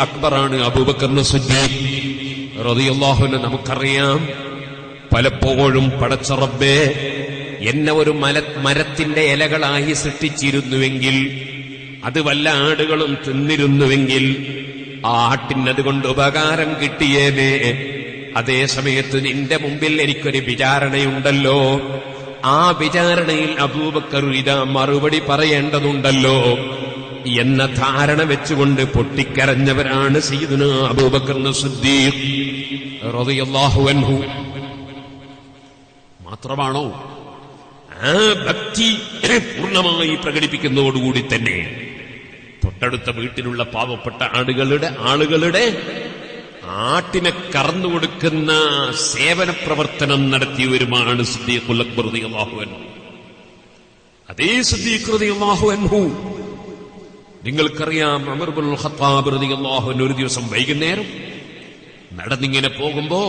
അക്ബറാണ് അബൂബക്കറിന് സിദ്ദീഖ്. നമുക്കറിയാം പലപ്പോഴും പടച്ച റബ്ബേ എന്നെ ഒരു മല മരത്തിന്റെ ഇലകളായി സൃഷ്ടിച്ചിരുന്നുവെങ്കിൽ അത് വല്ല ആടുകളും തിന്നിരുന്നുവെങ്കിൽ ആ ആട്ടിനതുകൊണ്ട് ഉപകാരം കിട്ടിയേനെ. അതേ സമയത്ത് നിന്റെ മുമ്പിൽ എനിക്കൊരു വിചാരണയുണ്ടല്ലോ. ആ വിചാരണയിൽ അബൂബക്കർ ഇതാ മറുപടി പറയേണ്ടതുണ്ടല്ലോ. എന്ന ധാരണ വെച്ചുകൊണ്ട് പൊട്ടിക്കരഞ്ഞവരാണ് സീദുന അൻഹു. മാത്രമാണോ? ആ ഭക്തി പൂർണമായി പ്രകടിപ്പിക്കുന്നതോടുകൂടി തന്നെ തൊട്ടടുത്ത വീട്ടിലുള്ള പാവപ്പെട്ട ആടുകളുടെ ആളുകളുടെ ആട്ടിനെ കറന്നു കൊടുക്കുന്ന സേവന പ്രവർത്തനം നടത്തിയവരുമാണ് സിദ്ദീഖുൽ അക്ബർ അതേ സിദ്ദീഖ് റളിയല്ലാഹു അൻഹു നിങ്ങൾക്കറിയാം അമർബുൽ ഖത്താബ് റളിയല്ലാഹു അൻഹു ഒരു ദിവസം വൈകുന്നേരം നടന്നിങ്ങനെ പോകുമ്പോ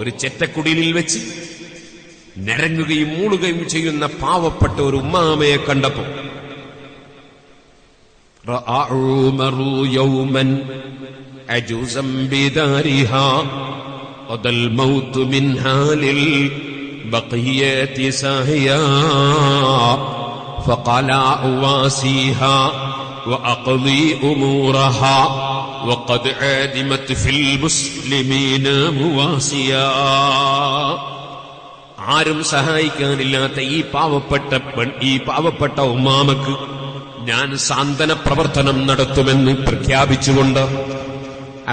ഒരു ചെറ്റക്കുടിലിൽ വെച്ച് നിരങ്ങുകയും മൂളുകയും ചെയ്യുന്ന പാവപ്പെട്ട ഒരു ഉമ്മാമയെ കണ്ടപ്പോ رأوا مروا يوما عجوزا بدارها قضى الموت منها للبقية ساهيا فقال أواسيها وأقضي أمورها وقد عادمت في المسلمين مواسيا ആരും സഹായിക്കാനില്ലാത്ത ഈ പാവപ്പെട്ട പെൺ ഈ പാവപ്പെട്ട ഉമ്മാമക്ക് ഞാൻ സാന്ത്വന പ്രവർത്തനം നടത്തുമെന്ന് പ്രഖ്യാപിച്ചുകൊണ്ട്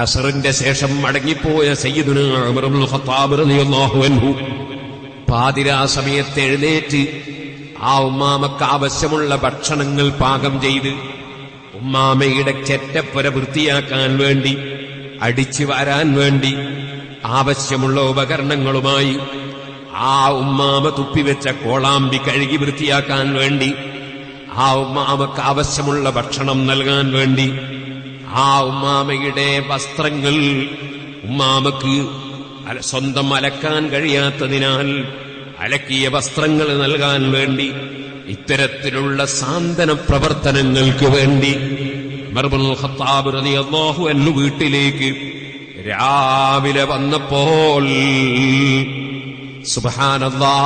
അസറിന്റെ ശേഷം മടങ്ങിപ്പോയ സയ്യിദുന ഉമറുൽ ഖത്താബ് റളിയല്ലാഹു അൻഹു പാതിരാ സമയത്ത് എഴുന്നേറ്റ് ആ ഉമ്മാമക്ക് ആവശ്യമുള്ള ഭക്ഷണങ്ങൾ പാകം ചെയ്ത് ഉമ്മാമയുടെ ചെറ്റപ്പുര വൃത്തിയാക്കാൻ വേണ്ടി അടിച്ചു വരാൻ വേണ്ടി ആവശ്യമുള്ള ഉപകരണങ്ങളുമായി ആ ഉമ്മാമ തുപ്പിവെച്ച കോളാമ്പി കഴുകി വൃത്തിയാക്കാൻ വേണ്ടി ആ ഉമ്മാമക്ക് ആവശ്യമുള്ള ഭക്ഷണം നൽകാൻ വേണ്ടി ആ ഉമ്മാമയുടെ വസ്ത്രങ്ങൾ ഉമ്മാമക്ക് സ്വന്തം അലക്കാൻ കഴിയാത്തതിനാൽ അലക്കിയ വസ്ത്രങ്ങൾ നൽകാൻ വേണ്ടി ഇത്തരത്തിലുള്ള സാന്ത്വന പ്രവർത്തനങ്ങൾക്ക് വേണ്ടി മർബുൽ ഖത്താബ് അള്ളാഹു അൻഹു വീട്ടിലേക്ക് രാവിലെ വന്നപ്പോൾ സുബാനല്ലാ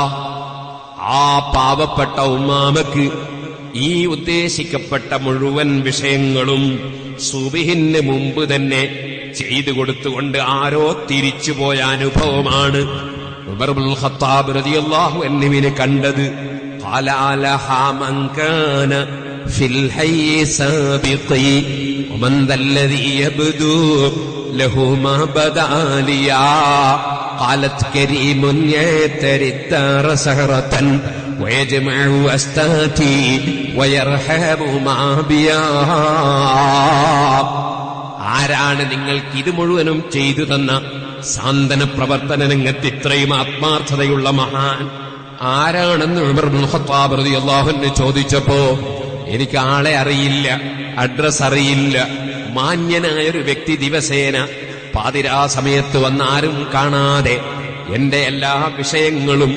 ആ പാവപ്പെട്ട ഉമ്മാമക്ക് ഈ ഉദ്ദേശിക്കപ്പെട്ട മുഴുവൻ വിഷയങ്ങളും സുബിഹിന് മുമ്പ് തന്നെ ചെയ്തു കൊടുത്തുകൊണ്ട് ആരോ തിരിച്ചുപോയ അനുഭവമാണ് ഖത്താബ് റളിയല്ലാഹു എന്നിവിനെ കണ്ടത്. قال لها من كان في الحي سابقي ومن ذا الذي يبدو له ما بدا ليا قالت كريم يعتري الدار سهرة ويجمع أستاتي ويرحم ما بيا ആരാണ് നിങ്ങൾക്ക് ഇത് മുഴുവനും ചെയ്തു തന്ന സാന്ത്വന പ്രവർത്തന രംഗത്ത് ഇത്രയും ആത്മാർത്ഥതയുള്ള മഹാൻ ആരാണെന്ന് അള്ളാഹുനെ ചോദിച്ചപ്പോ എനിക്ക് ആളെ അറിയില്ല അഡ്രസ് അറിയില്ല. മാന്യനായ ഒരു വ്യക്തി ദിവസേന പാതിരാ സമയത്ത് വന്ന് ആരും കാണാതെ എന്റെ എല്ലാ വിഷയങ്ങളും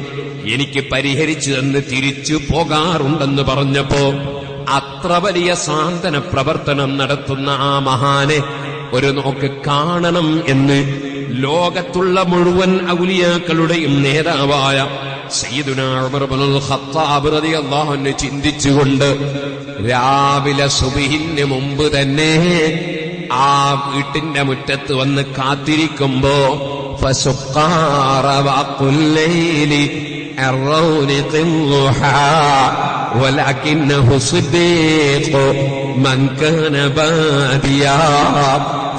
എനിക്ക് പരിഹരിച്ചു തന്ന് തിരിച്ചു പോകാറുണ്ടെന്ന് പറഞ്ഞപ്പോ അത്ര വലിയ സാന്ത്വന പ്രവർത്തനം നടത്തുന്ന ആ മഹാനെ ഒരു നോക്ക് കാണണം എന്ന് ലോകത്തുള്ള മുഴുവൻ ഔലിയാക്കളുടെയും നേതാവായ സയ്യിദുനാ ഉമർ ഇബ്നുൽ ഖത്താബ് റളിയല്ലാഹു അൻഹു ചിന്തിച്ചുകൊണ്ട് രാവിലെ സുബഹിന് മുമ്പ് തന്നെ ആ വീട്ടിന്റെ മുറ്റത്ത് വന്ന് കാത്തിരിക്കുമ്പോ فسقار وقت الليل الرونق الضحى ولكنه صديق من كان باديا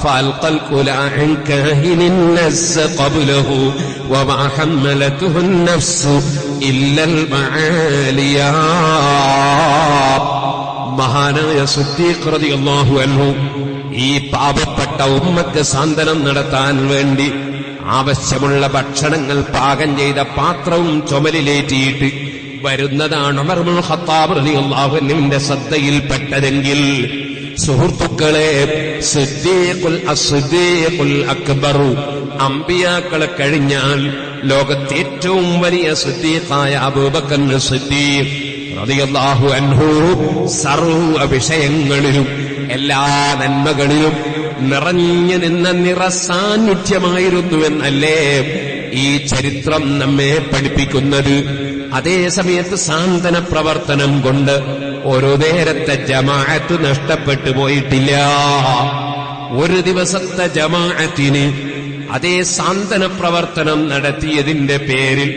فألقى الكلى عن كاهن النس قبله وما حملته النفس إلا المعاليا മഹാനായ സുദ്ദീഖ് റളിയല്ലാഹു അൻഹു ഈ പാപപ്പെട്ട ഉമ്മക്ക് സാന്ത്വനം നടത്താൻ വേണ്ടി ആവശ്യമുള്ള ഭക്ഷണങ്ങൾ പാകം ചെയ്ത പാത്രവും ചുമലിലേറ്റിയിട്ട് വരുന്നതാണ് ഉമർ ഇബ്നുൽ ഖത്താബ് റളിയല്ലാഹു അൻഹുവിന്റെ ശ്രദ്ധയിൽപ്പെട്ടതെങ്കിൽ സുഹൃത്തുക്കളെ അക്ബർ അമ്പിയാക്കളെ കഴിഞ്ഞാൽ ലോകത്തെ ഏറ്റവും വലിയ സിദ്ദീഖായ അബൂബക്കർ സിദ്ദീഖ്. റളിയല്ലാഹു അൻഹു സർവ വിഷയങ്ങളിലും എല്ലാ നന്മകളിലും നിറഞ്ഞു നിന്ന നിറസാന്നിധ്യമായിരുന്നുവെന്നല്ലേ ഈ ചരിത്രം നമ്മെ പഠിപ്പിക്കുന്നത്. അതേ സമയത്ത് സാന്ത്വന പ്രവർത്തനം കൊണ്ട് ഒരു നേരത്തെ ജമാഅത്ത് നഷ്ടപ്പെട്ടു പോയിട്ടില്ല. ഒരു ദിവസത്തെ ജമാഅത്തിന് അതേ സാന്ത്വന പ്രവർത്തനം നടത്തിയതിന്റെ പേരിൽ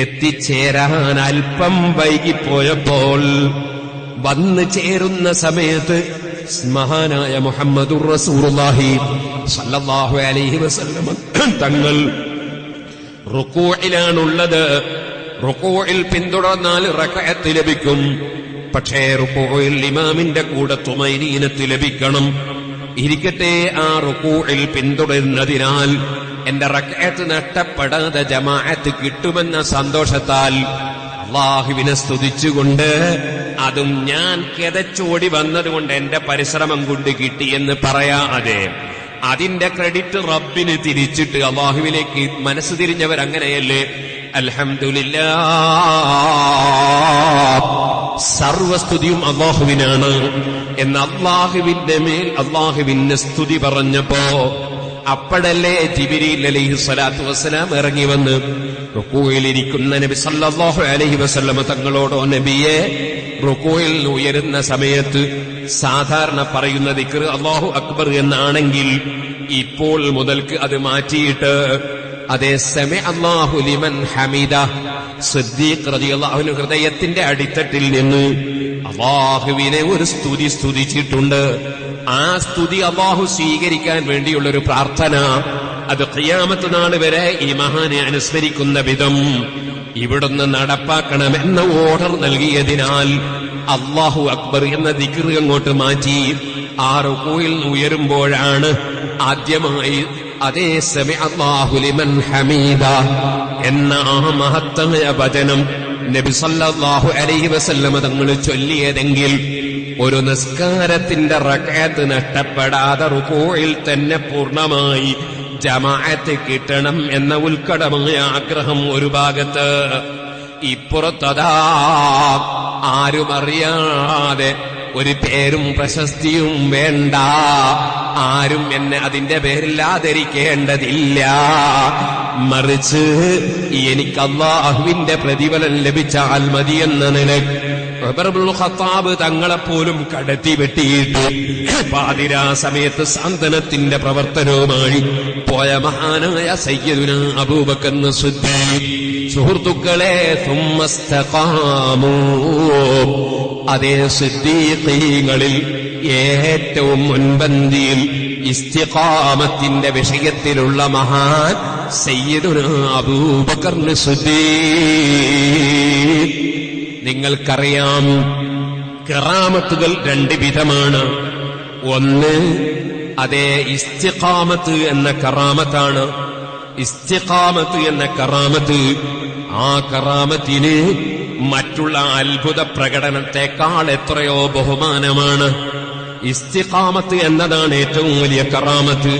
എത്തിച്ചേരാൻ അല്പം വൈകിപ്പോയപ്പോൾ വന്നു ചേരുന്ന സമയത്ത് മഹാനായ മുഹമ്മദുർ റസൂലുള്ളാഹി സല്ലല്ലാഹു അലൈഹി വസല്ലം തങ്ങൾ റുക്കൂയിലാണുള്ളത് റുക്കൂയിൽ പിന്തുടർന്നാൽ റക്കയത്ത് ലഭിക്കും. പക്ഷേ റുക്കോയിൽ ഇമാമിന്റെ കൂടെ തുമൈനീനത്ത് ലഭിക്കണം. ഇരിക്കട്ടെ ആ റുക്കോയിൽ പിന്തുടരുന്നതിനാൽ എന്റെ റക്കയത്ത് നഷ്ടപ്പെടാതെ ജമാഅത്ത് കിട്ടുമെന്ന സന്തോഷത്താൽ അള്ളാഹുവിനെ സ്തുതിച്ചുകൊണ്ട് അതും ഞാൻ കിതച്ചോടി വന്നതുകൊണ്ട് എന്റെ പരിശ്രമം കൊണ്ട് കിട്ടിയെന്ന് പറയാതെ അതിന്റെ ക്രെഡിറ്റ് റബ്ബിന് തിരിച്ചിട്ട് അള്ളാഹുവിലേക്ക് മനസ്സ് തിരിഞ്ഞവർ അങ്ങനെയല്ലേ അൽഹംദുലില്ല സർവസ്തുതിയും അള്ളാഹുവിനാണ്. എന്ന് അള്ളാഹുവിന്റെ മേൽ അള്ളാഹുവിന്റെ സ്തുതി പറഞ്ഞപ്പോ അപ്പോഴല്ലേ ജിബിരി അലൈഹി സ്വലാത്തു വസ്സലാം ഇറങ്ങി വന്ന് റുക്കോയിലിരിക്കുന്ന നബി സല്ലാഹു അലഹി വസല്ലമ തങ്ങളോടോ നബിയെ റുക്കോയിൽ ഉയരുന്ന സമയത്ത് സാധാരണ പറയുന്ന ദിക്ർ അള്ളാഹു അക്ബർ എന്നാണെങ്കിൽ ഇപ്പോൾ മുതൽക്ക് അത് മാറ്റിയിട്ട് അതേ സമയ അള്ളാഹുലിമൻ ഹമീദ സിദ്ദീഖ് റതിയുള്ള ഹൃദയത്തിന്റെ അടിത്തട്ടിൽ നിന്ന് അള്ളാഹുവിനെ ഒരു സ്തുതി സ്തുതിച്ചിട്ടുണ്ട്. ആ സ്തുതി അള്ളാഹു സ്വീകരിക്കാൻ വേണ്ടിയുള്ള ഒരു പ്രാർത്ഥന അത് ഖിയാമത്ത് നാൾ വരെ ഈ മഹാനെ അനുസ്മരിക്കുന്ന വിധം ഇവിടുന്ന് നടപ്പാക്കണമെന്ന ഓർഡർ നൽകിയതിനാൽ അള്ളാഹു അക്ബർ എന്ന ദിക്ർ അങ്ങോട്ട് മാറ്റി. ആ റുക്കൂയിൽ ഉയരുമ്പോഴാണ് ആദ്യമായി അതേ സമയ അള്ളാഹുലിമൻ ഹമീദ എന്ന ആ മഹത്തമായ വചനം നബിസല്ലാഹു അലൈഹി വസല്ലമ തങ്ങൾ ചൊല്ലിയതെങ്കിൽ ഒരു നിസ്കാരത്തിന്റെ റക്കയത്ത് നഷ്ടപ്പെടാതെ റുക്കോയിൽ തന്നെ പൂർണമായി ജമാഅത്ത് കിട്ടണം എന്ന ഉൽക്കടമായ ആഗ്രഹം ഒരു ഭാഗത്ത് ഇപ്പുറത്തതാ ആരും അറിയാതെ ഒരു പേരും പ്രശസ്തിയും വേണ്ട. ആരും എന്നെ അതിന്റെ പേരില്ലാതിരിക്കേണ്ടതില്ല. മറിച്ച് എനിക്ക് അള്ളാഹുവിന്റെ പ്രതിഫലം ലഭിച്ചാൽ മതിയെന്ന നിലയ്ക്ക് ഖത്താബ് തങ്ങളെപ്പോലും കടത്തി വെട്ടിയിട്ട് പാതിരാ സമയത്ത് സാന്ത്വനത്തിന്റെ പ്രവർത്തനവുമായി പോയ മഹാനായ സയ്യദുന അബൂബക്കെന്ന് സിദ്ദീഖ് സുഹൃത്തുക്കളെ അതേ സിദ്ദീഖീങ്ങളിൽ ഏറ്റവും മുൻപന്തിയിൽ ഇസ്തിഖാമത്തിന്റെ വിഷയത്തിലുള്ള മഹാൻ സയ്യിദുന അബൂബക്കർ സിദ്ദീഖ് നിങ്ങൾക്കറിയാം കിറാമത്തുകൾ രണ്ട് വിധമാണ്. ഒന്ന് അതേ ഇസ്തിഖാമത്ത് എന്ന കറാമത്താണ്. ഇസ്തിഖാമത്ത് എന്ന കറാമത്ത് ആ കറാമത്തിന് മറ്റുള്ള അത്ഭുത പ്രകടനത്തെക്കാൾ എത്രയോ ബഹുമാനമാണ്. ഇസ്തിഖാമത്ത് എന്നതാണ് ഏറ്റവും വലിയ കറാമത്ത്.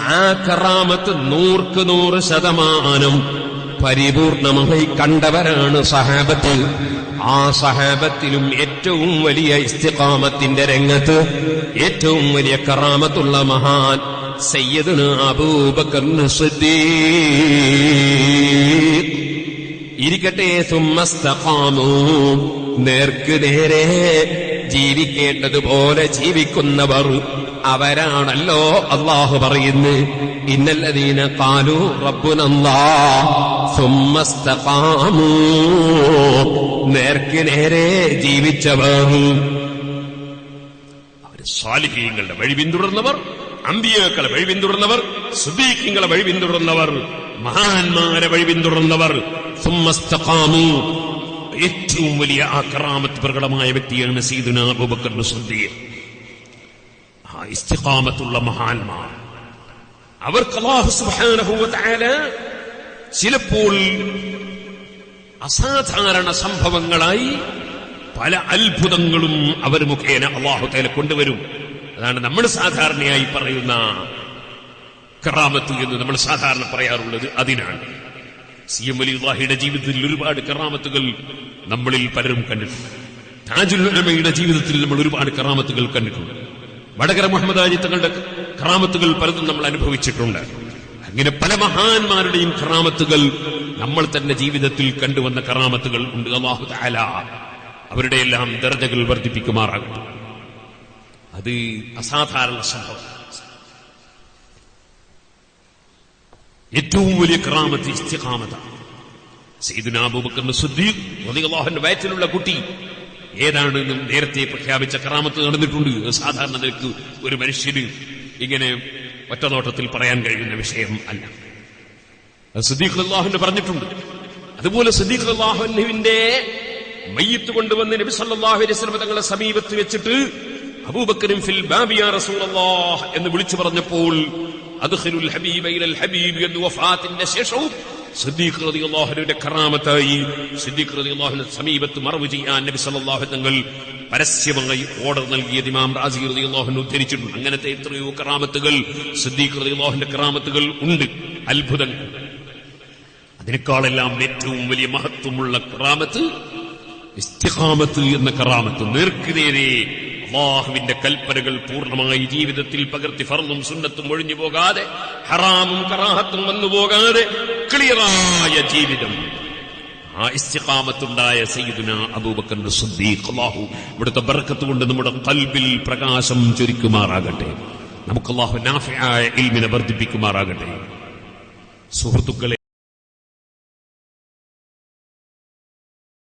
ആ കറാമത്ത് നൂർക്ക് നൂറ് ശതമാനം പരിപൂർണമായി കണ്ടവരാണ് സഹാബത്ത്. ആ സഹാബത്തിലും ഏറ്റവും വലിയ ഇസ്തിഖാമത്തിന്റെ രംഗത്ത് ഏറ്റവും വലിയ കറാമത്തുള്ള മഹാൻ സയ്യദിന് അബൂബക്കർ സിദ്ദീഖ്. ഇരിക്കട്ടെ സുമ്മസ്തഖാമു. നേർക്ക് നേരെ ജീവിക്കേണ്ടതുപോലെ ജീവിക്കുന്നവർ അവരാണല്ലോ അള്ളാഹു പറയുന്നു. ഇന്നല്ലതീന കാലു റബ്ബുനല്ലാ സുമ്മസ്തഖാമു. നേർക്ക് നേരെ ജീവിച്ചവർ അവർ സ്വാലിഹീങ്ങളുടെ വഴി പിന്തുടർന്നവർ അമ്പിയാക്കളെ വഴി പിന്തുടർന്നവർ സുദീഖിങ്ങളെ വഴി പിന്തുടർന്നവർ മഹാന്മാരെ വഴി പിന്തുടർന്നവർ. ഏറ്റവും വലിയ ആക്രാമത്ത് പ്രകടമായ വ്യക്തിയാണ് സീദുന അബൂബക്കർ സുദ്ദീർ ആ ഇസ്തിഖാമത്തുള്ള മഹാന്മാർ. അവർക്ക് വ തആല ചിലപ്പോൾ അസാധാരണ സംഭവങ്ങളായി പല അത്ഭുതങ്ങളും അവർ മുഖേന അള്ളാഹു തആല കൊണ്ടുവരും. അതാണ് നമ്മൾ സാധാരണയായി പറയുന്ന കറാമത്ത് എന്ന് നമ്മൾ സാധാരണ പറയാറുള്ളത് അതിനാണ്. സി എം അലിഹയുടെ ജീവിതത്തിൽ ഒരുപാട് കറാമത്തുകൾ നമ്മളിൽ പലരും കണ്ടിട്ടുണ്ട്. താജുൽ ഉലമയുടെ ജീവിതത്തിൽ നമ്മൾ ഒരുപാട് കറാമത്തുകൾ കണ്ടിട്ടുണ്ട്. വടകര മുഹമ്മദ് അലി തങ്ങളുടെ കറാമത്തുകൾ പലതും നമ്മൾ അനുഭവിച്ചിട്ടുണ്ട്. അങ്ങനെ പല മഹാന്മാരുടെയും കറാമത്തുകൾ നമ്മൾ തന്നെ ജീവിതത്തിൽ കണ്ടുവന്ന കറാമത്തുകൾ ഉണ്ട്. അള്ളാഹു താല അവരുടെ എല്ലാം ദർജകൾ വർദ്ധിപ്പിക്കുമാറാകട്ടെ. അത് അസാധാരണ സംഭവം. ഏറ്റവും വലിയ കറാമത്ത് ഇസ്തിഖാമത സീദുനാബുബക്കറിന്റെ വയറ്റിലുള്ള കുട്ടി ഏതാണ് നേരത്തെ പ്രഖ്യാപിച്ച കറാമത്ത് നടന്നിട്ടുണ്ട്. സാധാരണ നിലയ്ക്ക് ഒരു മനുഷ്യന് ഇങ്ങനെ ഒറ്റനോട്ടത്തിൽ പറയാൻ കഴിയുന്ന വിഷയം അല്ല. സദീഖ് അള്ളാഹുന്റെ പറഞ്ഞിട്ടുണ്ട്. അതുപോലെ സദീഖ് അള്ളാഹുവിന്റെ മയ്യത്ത് കൊണ്ടുവന്ന് നബി സല്ലല്ലാഹു അലൈഹി തങ്ങളെ സമീപത്ത് വെച്ചിട്ട് അബൂബക്കറും ഫിൽ ബാബിയ റസൂലല്ലാഹ് എന്ന് വിളിച്ചു പറഞ്ഞപ്പോൾ അദ്ഖിലുൽ ഹബീബ ഇലൽ ഹബീബ് എന്ന് വഫാത്തിന്റെ ശേഷവും സിദ്ദീഖ് റളിയല്ലാഹുവിന്റെ കറാമത്തായി സിദ്ദീഖ് റളിയല്ലാഹുവിന്റെ സമീപത്ത് മറവ് ചെയ്യാൻ നബി സല്ലല്ലാഹു തങ്ങൾ പരസ്യമായി ഓർഡർ നൽകിയത് ഇമാം റാസി റളിയല്ലാഹു ഉദ്ധരിച്ചിട്ടുണ്ട് അങ്ങനത്തെ എത്രയോ കറാമത്തുകൾ സിദ്ദീഖ് റളിയല്ലാഹുവിന്റെ കറാമത്തുകൾ ഉണ്ട്. അത്ഭുതങ്ങൾ. അതിനേക്കാളെല്ലാം ഏറ്റവും വലിയ മഹത്വമുള്ള കറാമത്ത് ഇസ്തിഖാമത്ത് എന്ന കറാമത്ത്. നേർക്കുനേരെ അള്ളാഹുവിന്റെ കൽപ്പനകൾ പൂർണമായി ജീവിതത്തിൽ പകർത്തി ഫർന്നും സുന്നത്തും ഒഴിഞ്ഞു പോകാതെ ഹറാമും കറാഹത്തും വന്നു പോകാതെ ക്ലിയറായ ജീവിതം. ആ ഇസ്തിഖാമത്തുണ്ടായ സയ്യിദുന അബൂബക്കർ സുദ്ദീഖ് അല്ലാഹു ഇവിടുത്തെ ബർക്കത്ത് കൊണ്ട് നമ്മുടെ കൽബിൽ പ്രകാശം ചൊരിക്കുമാറാകട്ടെ. നമുക്ക് അള്ളാഹു നാഫിയായ ഇൽമിനെ വർദ്ധിപ്പിക്കുമാറാകട്ടെ. സുഹൃത്തുക്കളെ